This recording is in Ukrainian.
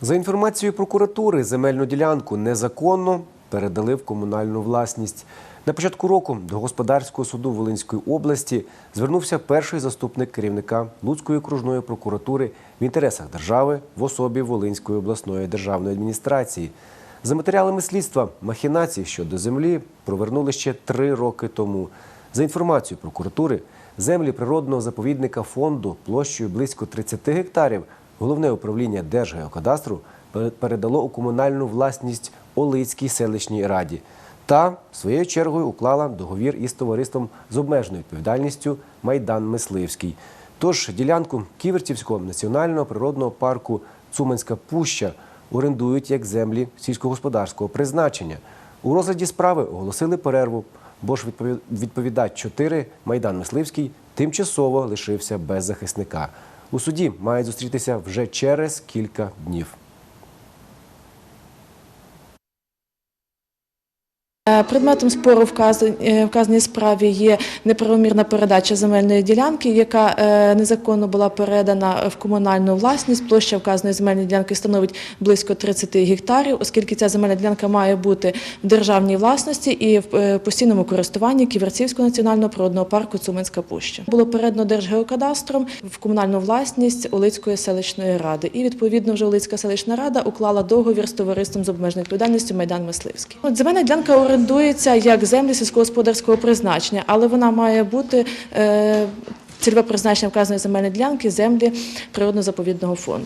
За інформацією прокуратури, земельну ділянку незаконно передали в комунальну власність. На початку року до господарського суду Волинської області звернувся перший заступник керівника Луцької окружної прокуратури в інтересах держави в особі Волинської обласної державної адміністрації. За матеріалами слідства махінації щодо землі провернули ще три роки тому. За інформацією прокуратури, землі природного заповідника фонду площею близько 30 гектарів головне управління Держгеокадастру передало у комунальну власність Олицькій селищній раді та своєю чергою уклала договір із товариством з обмеженою відповідальністю Майдан Мисливський. Тож ділянку Ківертівського національного природного парку Цуманська Пуща орендують як землі сільськогосподарського призначення. У розгляді справи оголосили перерву, бо ж відпові- відповідач 4 Майдан Мисливський тимчасово лишився без захисника. У суді мають зустрітися вже через кілька днів. Предметом спору вказан- е, вказаній справі є неправомірна передача земельної ділянки, яка е, незаконно була передана в комунальну власність. Площа вказаної земельної ділянки становить близько 30 гектарів, оскільки ця земельна ділянка має бути в державній власності і в е, постійному користуванні Ківерцівського національного природного парку Цуманська Пуща. Було передано Держгеокадастром в комунальну власність Олицької селищної ради. І відповідно вже Олицька селищна рада уклала договір з товариством з обмеженою відповідальністю Майдан Мисливський. Земельна ділянка орендується як землі сільськогосподарського призначення, але вона має бути е, цільове призначення вказаної земельної ділянки землі природно-заповідного фонду.